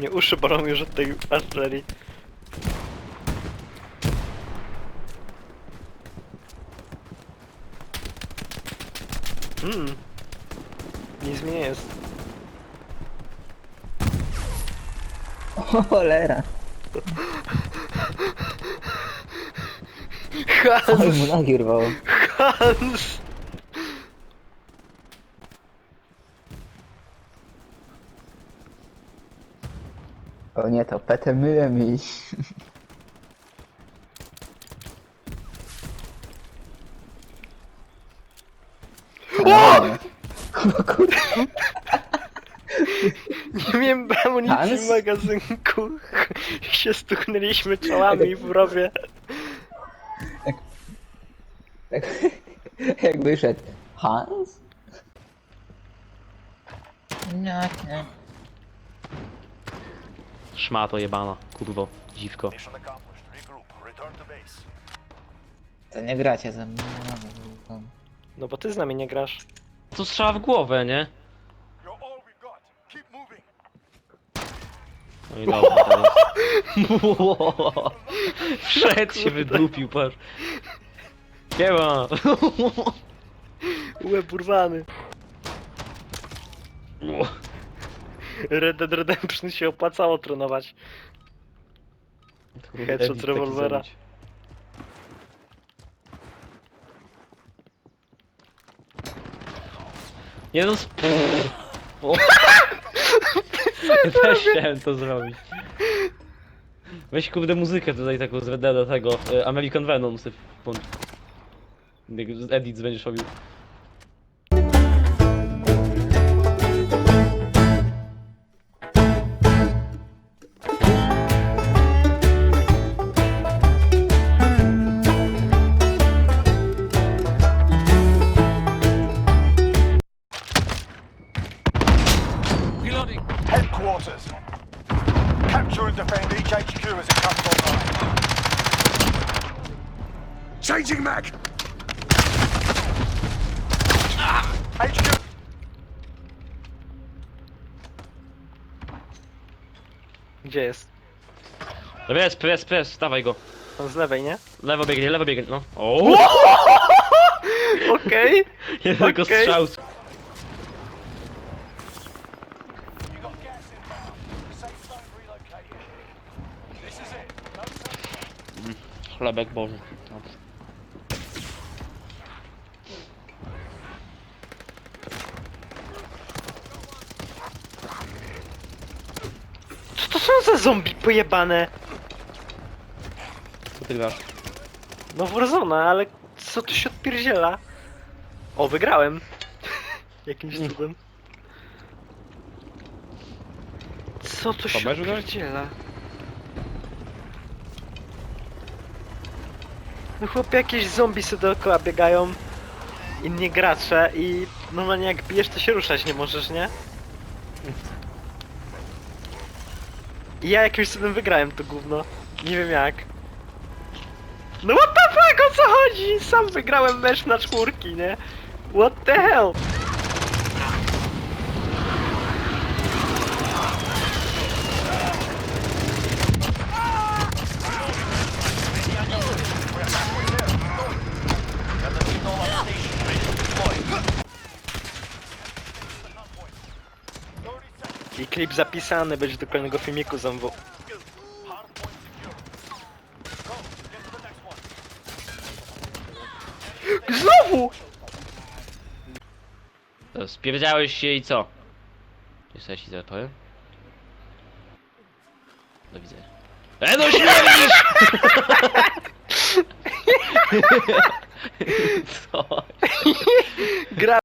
Mnie uszy bolą już od tej artylerii. Hmm. Nic mi nie jest. O cholera. Ale mu Hans! nogi urwało. Hans! O nie, to petę myłem i... O! O kurde. Nie miałem amunicji Hans? w magazynku. się stuknęliśmy czołami w rowie. Jak, jak wyszedł. Hans? Nie, nie. Szmato jebana, kurwo, dziwko. Mission accomplished. Regroup. Return to base. To nie gracie ze mną. No bo ty z nami nie grasz. To strzała w głowę, nie? You're all we got. Keep moving. No i dobra, teraz. Wszedł się wydupił, patrz. Nie ma. Łeb urwany. Red Dead Redemption się opłacało trenować. Headshot Edit z rewolwera. taki zrobić. Nie no, sp... O. Też chciałem to zrobić. Weź kurde muzykę tutaj taką z Red Deada tego, e, American Venom sobie włącz. Jak edit będziesz robił. Defend each HQ as it comes online. Changing mag. HQ. Gdzie jest? Pres, pres, pres, stawaj go. On z lewej, nie? Lewo biegnie, lewo biegnie, no. O! Okej. Jednego Okej. strzału. Chlebek Boży. Dobrze. Co to są za zombie pojebane? Co ty grasz? No Warzone, ale co tu się odpierdziela? O, wygrałem. Jakimś cudem. Co tu się mecz wygrałeś? odpierdziela? No chłopie, jakieś zombie sobie dookoła biegają. Inni gracze i normalnie jak bijesz to się ruszać nie możesz, nie? I ja jakimś cudem wygrałem to gówno. Nie wiem jak. No what the fuck, o co chodzi? Sam wygrałem mecz na czwórki, nie? What the hell? I klip zapisany będzie do kolejnego filmiku znowu. Znowu! To Spierdziałeś się i co? Jeszcze ja ci zaraz powiem. Do widzenia. E no śmierdzisz! co? Gra